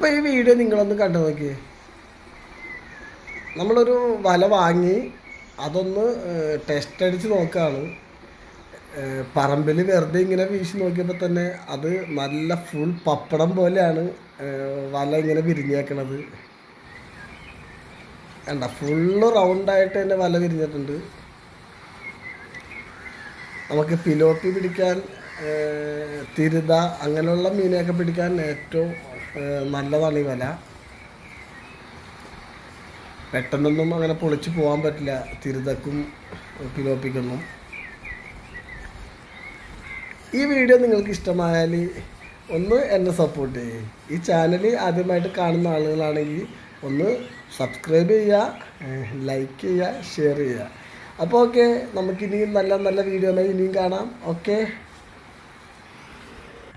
അപ്പോൾ ഈ വീഡിയോ നിങ്ങളൊന്ന് കണ്ടു നോക്കിയേ നമ്മളൊരു വല വാങ്ങി അതൊന്ന് ടെസ്റ്റ് അടിച്ച് നോക്കുകയാണ് പറമ്പിൽ വെറുതെ ഇങ്ങനെ വീശി നോക്കിയപ്പോൾ തന്നെ അത് നല്ല ഫുൾ പപ്പടം പോലെയാണ് വല ഇങ്ങനെ വിരിഞ്ഞേക്കണത്. വേണ്ട ഫുള്ള് റൗണ്ടായിട്ട് തന്നെ വല വിരിഞ്ഞിട്ടുണ്ട്. നമുക്ക് പിലോപ്പി പിടിക്കാൻ തിരുത അങ്ങനെയുള്ള മീനെയൊക്കെ പിടിക്കാൻ ഏറ്റവും ഏഹ് നല്ലതാണ് ഈ വല. പെട്ടെന്നൊന്നും അങ്ങനെ പൊളിച്ച് പോകാൻ പറ്റില്ല. തിരുതക്കും പിലോപ്പിക്കൊന്നും ഈ വീഡിയോ നിങ്ങൾക്ക് ഇഷ്ടമായാൽ ഒന്ന് എന്നെ സപ്പോർട്ട് ചെയ്യും. ഈ ചാനൽ ആദ്യമായിട്ട് കാണുന്ന ആളുകളാണെങ്കിൽ ഒന്ന് സബ്സ്ക്രൈബ് ചെയ്യുക ലൈക്ക് ചെയ്യുക ഷെയർ ചെയ്യുക അപ്പോൾ ഓക്കെ നമുക്കിനിയും നല്ല നല്ല വീഡിയോ ഇനിയും കാണാം. ഓക്കെ